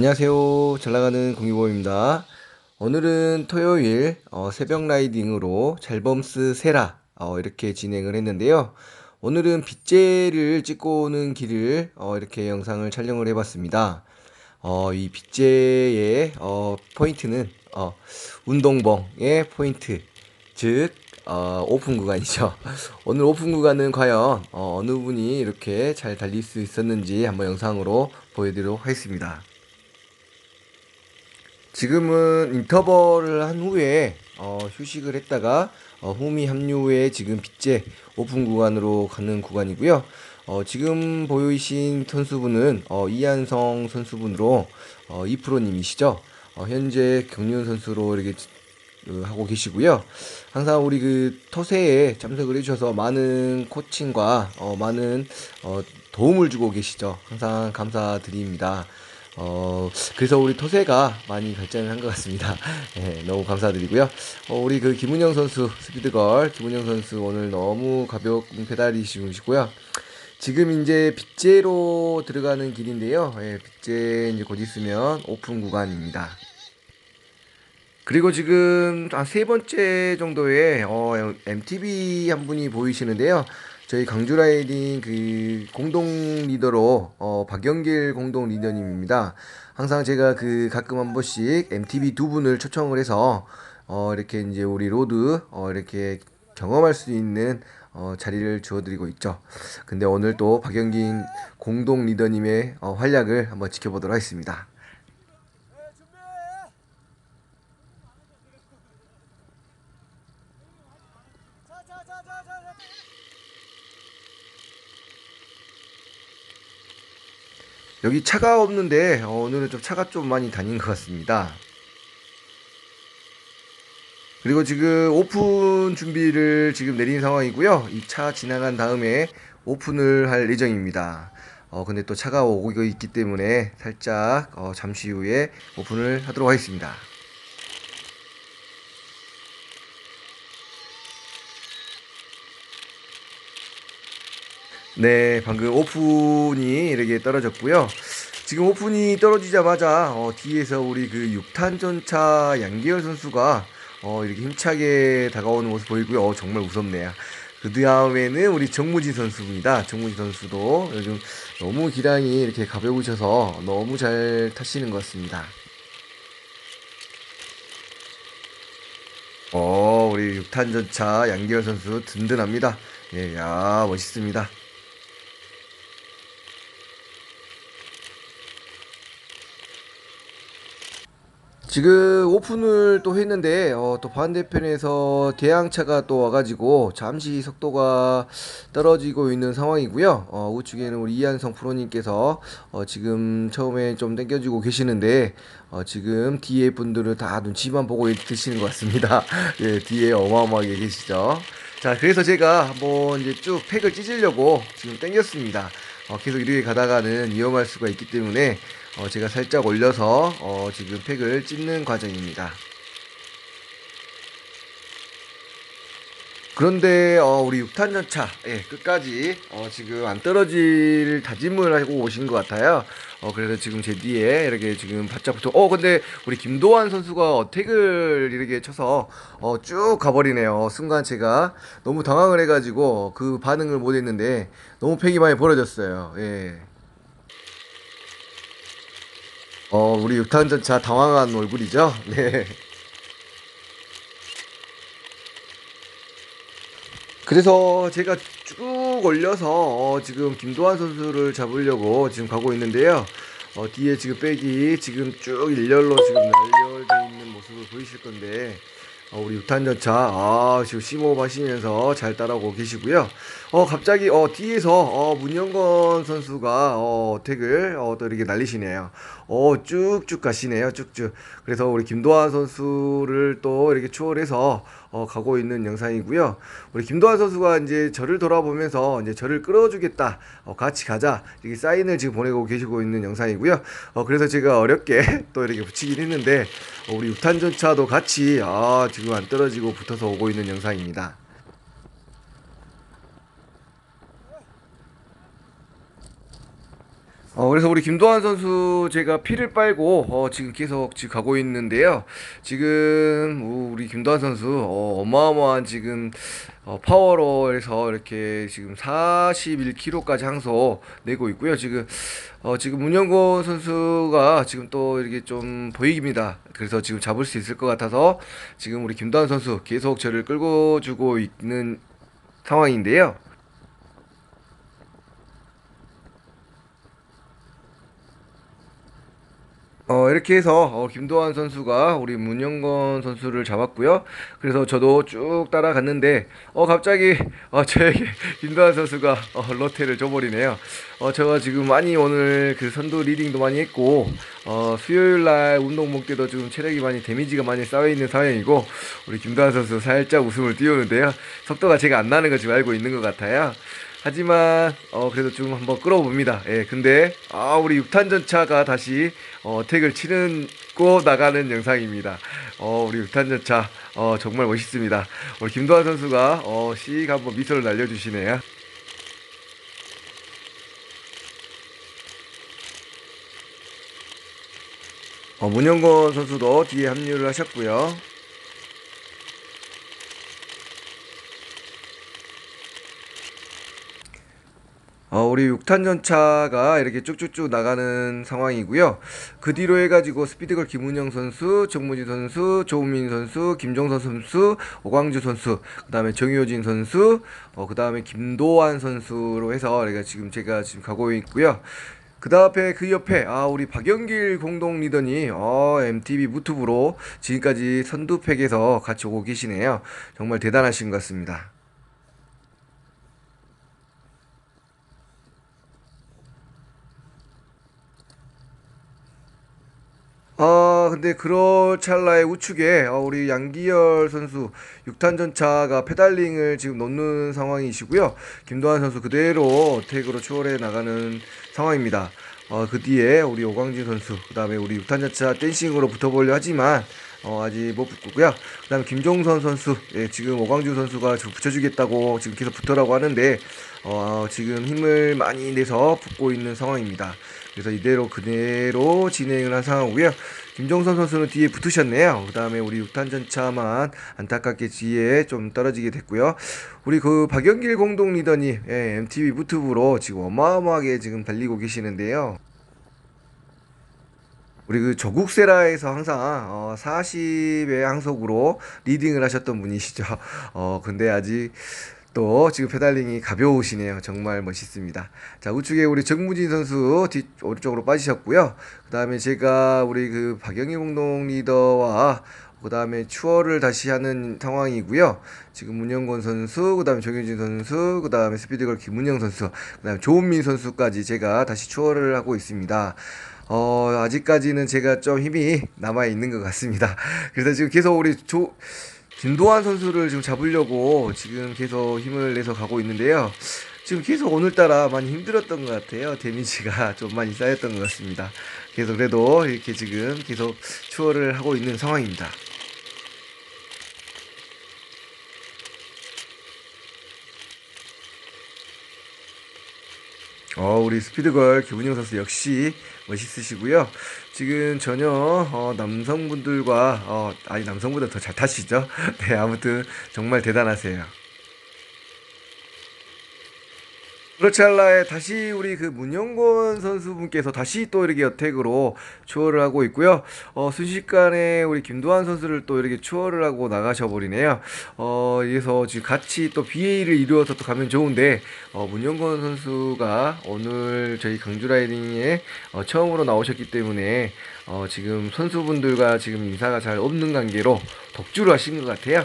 안녕하세요. 잘 나가는 공유보입니다. 오늘은 토요일 어, 새벽 라이딩으로 잘범스 세라 어, 이렇게 진행을 했는데요. 오늘은 빗재를 찍고 오는 길을 어, 이렇게 영상을 촬영을 해봤습니다. 어, 이 빗재의 어, 포인트는 어, 운동봉의 포인트, 즉 어, 오픈 구간이죠. 오늘 오픈 구간은 과연 어, 어느 분이 이렇게 잘 달릴 수 있었는지 한번 영상으로 보여드리도록 하겠습니다. 지금은 인터벌을 한 후에 어, 휴식을 했다가 어, 홈이 합류 후에 지금 빗재 오픈 구간으로 가는 구간이고요. 어, 지금 보이신 선수분은 어, 이한성 선수분으로 어, 이프로님이시죠. 어, 현재 경륜 선수로 이렇게 어, 하고 계시고요. 항상 우리 그 터세에 참석을 해주셔서 많은 코칭과 어, 많은 어, 도움을 주고 계시죠. 항상 감사드립니다. 어, 그래서 우리 토세가 많이 발전을 한 것 같습니다. 예, 너무 감사드리고요. 어, 우리 그 김은영 선수, 스피드걸, 김은영 선수 오늘 너무 가벼운 페달이 시고요. 지금 이제 빗재로 들어가는 길인데요. 예, 빗재 이제 곧 있으면 오픈 구간입니다. 그리고 지금 한 세 번째 정도의 어, MTV 한 분이 보이시는데요. 저희 강주 라이딩 그 공동 리더로 어, 박영길 공동 리더님입니다. 항상 제가 그 가끔 한 번씩 MTV 두 분을 초청을 해서 어, 이렇게 이제 우리 로드 어, 이렇게 경험할 수 있는 어, 자리를 주어드리고 있죠. 근데 오늘 또 박영긴 공동 리더님의 어, 활약을 한번 지켜보도록 하겠습니다. 여기 차가 없는데 어, 오늘은 좀 차가 좀 많이 다닌 것 같습니다. 그리고 지금 오픈 준비를 지금 내린 상황이고요. 이 차 지나간 다음에 오픈을 할 예정입니다. 어, 근데 또 차가 오고 있기 때문에 살짝 어, 잠시 후에 오픈을 하도록 하겠습니다. 네, 방금 오픈이 이렇게 떨어졌고요. 지금 오픈이 떨어지자마자 어, 뒤에서 우리 그 6탄 전차 양기열 선수가 어, 이렇게 힘차게 다가오는 모습 보이고요. 어, 정말 무섭네요. 그 다음에는 우리 정무진 선수입니다. 정무진 선수도 요즘 너무 기량이 이렇게 가벼우셔서 너무 잘 타시는 것 같습니다. 어, 우리 6탄 전차 양기열 선수 든든합니다. 예, 야, 멋있습니다. 지금 오픈을 또 했는데 어, 또 반대편에서 대항차가 또 와가지고 잠시 속도가 떨어지고 있는 상황이고요. 어, 우측에는 우리 이한성 프로님께서 어, 지금 처음에 좀 당겨주고 계시는데 어, 지금 뒤에 분들은 다 눈치만 보고 드시는 것 같습니다. 예, 뒤에 어마어마하게 계시죠. 자, 그래서 제가 한번 이제 쭉 팩을 찢으려고 지금 당겼습니다. 어, 계속 이렇게 가다가는 위험할 수가 있기 때문에 어, 제가 살짝 올려서 어, 지금 팩을 찢는 과정입니다. 그런데 어, 우리 6탄 전차 예, 끝까지 어, 지금 안 떨어질 다짐을 하고 오신 것 같아요. 어, 그래서 지금 제 뒤에 이렇게 지금 바짝 붙어. 어, 근데 우리 김도환 선수가 어택을 이렇게 쳐서 어, 쭉 가버리네요. 순간 제가 너무 당황을 해가지고 그 반응을 못했는데 너무 팩이 많이 벌어졌어요. 예. 어, 우리 6탄 전차 당황한 얼굴이죠. 네. 그래서 제가 쭉 올려서 어, 지금 김도환 선수를 잡으려고 지금 가고 있는데요. 어, 뒤에 지금 백이 지금 쭉 일렬로 지금 날열돼 있는 모습을 보이실 건데 어, 우리 유탄전차 아, 지금 심호흡 하시면서 잘 따라오고 계시고요. 어, 갑자기 어, 뒤에서 어, 문영건 선수가 어, 택을 어, 또 이렇게 날리시네요. 어, 쭉쭉 가시네요. 쭉쭉. 그래서 우리 김도환 선수를 또 이렇게 추월해서 어, 가고 있는 영상이고요. 우리 김도환 선수가 이제 저를 돌아보면서 이제 저를 끌어주겠다. 어, 같이 가자. 이렇게 사인을 지금 보내고 계시고 있는 영상이고요. 어, 그래서 제가 어렵게 또 이렇게 붙이긴 했는데 어, 우리 육탄전차도 같이 아, 지금 안 떨어지고 붙어서 오고 있는 영상입니다. 어, 그래서 우리 김도환 선수 제가 피를 빨고 어, 지금 계속 지금 가고 있는데요. 지금 우리 김도환 선수 어, 어마어마한 지금 어, 파워로 해서 이렇게 지금 41kg까지 항소 내고 있고요. 지금 어, 지금 문영곤 선수가 지금 또 이렇게 좀 보이깁니다. 그래서 지금 잡을 수 있을 것 같아서 지금 우리 김도환 선수 계속 저를 끌고 주고 있는 상황인데요. 어, 이렇게 해서 어, 김도환 선수가 우리 문영건 선수를 잡았고요. 그래서 저도 쭉 따라갔는데 어 갑자기 어, 저에게 김도환 선수가 어, 러테를 줘버리네요. 어, 제가 지금 많이 오늘 그 선두 리딩도 많이 했고 어, 수요일 날 운동복 때도 지금 체력이 많이 데미지가 많이 쌓여 있는 상황이고 우리 김도환 선수 살짝 웃음을 띄우는데요. 속도가 제가 안 나는 거 지금 알고 있는 것 같아요. 하지만 어 그래도 좀 한번 끌어봅니다. 예, 근데 아 우리 6탄 전차가 다시 어 택을 치는 고 나가는 영상입니다. 어 우리 6탄 전차 어 정말 멋있습니다. 우리 김도환 선수가 어 씩 한번 미소를 날려주시네요. 어 문영건 선수도 뒤에 합류를 하셨고요. 어, 우리 6탄 전차가 이렇게 쭉쭉쭉 나가는 상황이고요. 그 뒤로 해가지고 스피드걸 김은영 선수, 정무지 선수, 조우민 선수, 김종선 선수, 오광주 선수, 그 다음에 정효진 선수, 어, 그 다음에 김도환 선수로 해서 우리가 지금 제가 지금 가고 있고요. 그 다음에 그 옆에 아 우리 박영길 공동 리더니 어 MTV 무튜브로 지금까지 선두팩에서 같이 오고 계시네요. 정말 대단하신 것 같습니다. 아, 근데 그럴 찰나의 우측에 어, 우리 양기열 선수 6탄 전차가 페달링을 지금 놓는 상황이시고요. 김도환 선수 그대로 택으로 추월해 나가는 상황입니다. 어, 그 뒤에 우리 오광진 선수, 그 다음에 우리 6탄 전차 댄싱으로 붙어보려 하지만 어, 아직 못 붙고요. 그 다음에 김종선 선수, 예, 지금 오광준 선수가 지금 붙여주겠다고 지금 계속 붙으라고 하는데, 어, 지금 힘을 많이 내서 붙고 있는 상황입니다. 그래서 이대로 그대로 진행을 한 상황이고요. 김종선 선수는 뒤에 붙으셨네요. 그 다음에 우리 6탄 전차만 안타깝게 뒤에 좀 떨어지게 됐고요. 우리 그 박영길 공동 리더님, 예, MTV 유튜브로 지금 어마어마하게 지금 달리고 계시는데요. 우리 그 조국 세라에서 항상 어 40의 항속으로 리딩을 하셨던 분이시죠. 어 근데 아직 또 지금 페달링이 가벼우시네요. 정말 멋있습니다. 자 우측에 우리 정무진 선수 뒤 오른쪽으로 빠지셨고요. 그 다음에 제가 우리 그 박영희 공동 리더와 그 다음에 추월을 다시 하는 상황이고요. 지금 문영권 선수, 그 다음에 정효진 선수, 그 다음에 스피드걸 김문영 선수, 그 다음에 조은민 선수까지 제가 다시 추월을 하고 있습니다. 어, 아직까지는 제가 좀 힘이 남아 있는 것 같습니다. 그래서 지금 계속 우리 조, 김도환 선수를 지금 잡으려고 지금 계속 힘을 내서 가고 있는데요. 지금 계속 오늘따라 많이 힘들었던 것 같아요. 데미지가 좀 많이 쌓였던 것 같습니다. 그래서 그래도 이렇게 지금 계속 추월을 하고 있는 상황입니다. 어, 우리 스피드걸 김은영 선수 역시 멋있으시고요. 지금 전혀 어, 남성분들과 어, 아니 남성보다 더 잘 타시죠. 네, 아무튼 정말 대단하세요. 그렇지 않라에 다시 우리 그 문영권 선수분께서 다시 또 이렇게 어택으로 추월을 하고 있고요. 어, 순식간에 우리 김도환 선수를 또 이렇게 추월을 하고 나가셔 버리네요. 어, 그래서 지금 같이 또 BA를 이루어서 또 가면 좋은데 어, 문영권 선수가 오늘 저희 강주 라이딩에 어, 처음으로 나오셨기 때문에 어, 지금 선수분들과 지금 인사가 잘 없는 관계로 독주를 하신 것 같아요.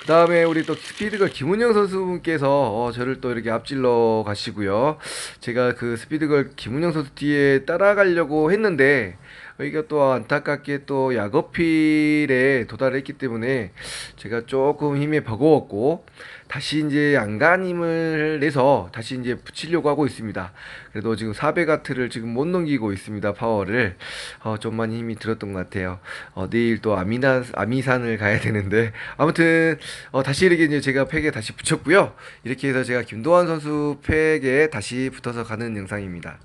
그 다음에 우리 또 스피드걸 김은영 선수분께서 어, 저를 또 이렇게 앞질러 가시고요. 제가 그 스피드걸 김은영 선수 뒤에 따라가려고 했는데 여기가 또 안타깝게 또 야거필에 도달했기 때문에 제가 조금 힘이 버거웠고 다시 이제 안간힘을 내서 다시 이제 붙이려고 하고 있습니다. 그래도 지금 400와트를 지금 못 넘기고 있습니다. 파워를 어, 좀 많이 힘이 들었던 것 같아요. 어, 내일 또 아미나 아미산을 가야 되는데 아무튼 어, 다시 이렇게 이제 제가 팩에 다시 붙였고요. 이렇게 해서 제가 김도환 선수 팩에 다시 붙어서 가는 영상입니다.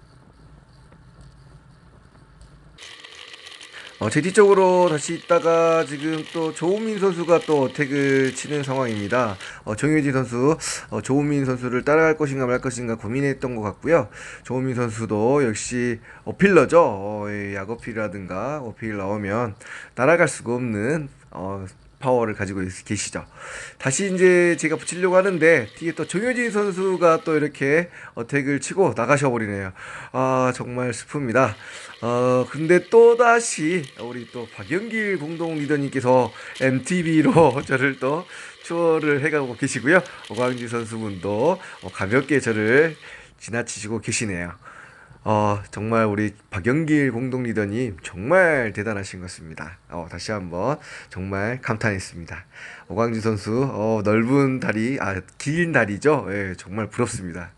어, 제 뒤쪽으로 다시 있다가 지금 또 조우민 선수가 또 어택을 치는 상황입니다. 어, 정효진 선수, 어, 조우민 선수를 따라갈 것인가 말 것인가 고민했던 것 같고요. 조우민 선수도 역시 어필러죠. 어, 예, 약어필이라든가 어필 나오면 따라갈 수가 없는 어, 파워를 가지고 있- 계시죠. 다시 이제 제가 붙이려고 하는데 뒤에 또 정효진 선수가 또 이렇게 어택을 치고 나가셔 버리네요. 아 정말 슬픕니다. 어 근데 또 다시 우리 또 박영길 공동 리더님께서 MTV로 저를 또 추월을 해가고 계시고요. 오광지 선수분도 어, 가볍게 저를 지나치시고 계시네요. 어, 정말 우리 박영길 공동 리더님 정말 대단하신 것 같습니다. 어, 다시 한번 정말 감탄했습니다. 오광주 선수, 어, 넓은 다리, 아, 긴 다리죠? 예, 정말 부럽습니다.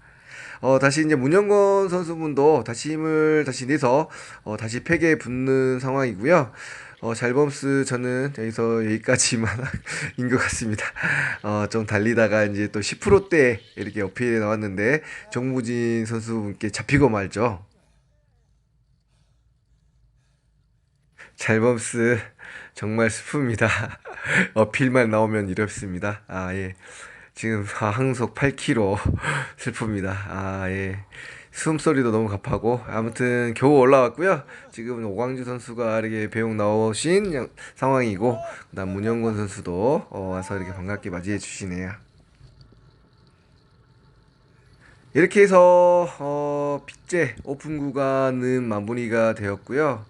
어, 다시 이제 문영건 선수분도 다시 힘을 다시 내서, 어, 다시 팩에 붙는 상황이고요. 어, 잘범스 저는 여기서 여기까지만 인 것 같습니다. 어, 좀 달리다가 이제 또 10%대 이렇게 어필에 나왔는데 정무진 선수분께 잡히고 말죠. 잘범스 정말 슬픕니다. 어필만 나오면 이렇습니다. 아 예. 지금 아, 항속 8km 슬픕니다. 아 예. 숨소리도 너무 갑하고 아무튼 겨우 올라왔고요. 지금은 오광주 선수가 이렇게 배웅 나오신 양- 상황이고 그다음 문영권 선수도 어, 와서 이렇게 반갑게 맞이해 주시네요. 이렇게 해서 어, 빗제 오픈 구간은 마무리가 되었고요.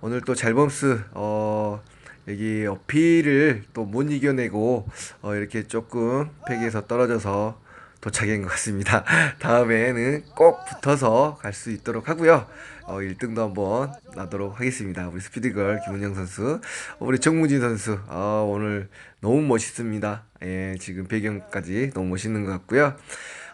오늘 또 잘범스 어, 여기 어필을 또 못 이겨내고 어, 이렇게 조금 팩에서 떨어져서 도착한 것 같습니다. 다음에는 꼭 붙어서 갈 수 있도록 하고요. 어, 1등도 한번 나도록 하겠습니다. 우리 스피드걸 김은영 선수, 어, 우리 정무진 선수, 어, 오늘 너무 멋있습니다. 예, 지금 배경까지 너무 멋있는 것 같고요.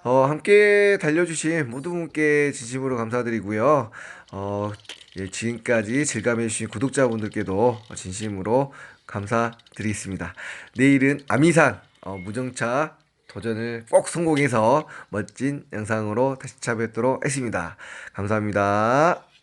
어, 함께 달려주신 모든 분께 진심으로 감사드리고요. 어, 예, 지금까지 질감해주신 구독자분들께도 진심으로 감사드리겠습니다. 내일은 아미산 어, 무정차 도전을 꼭 성공해서 멋진 영상으로 다시 찾아뵙도록 하겠습니다. 감사합니다.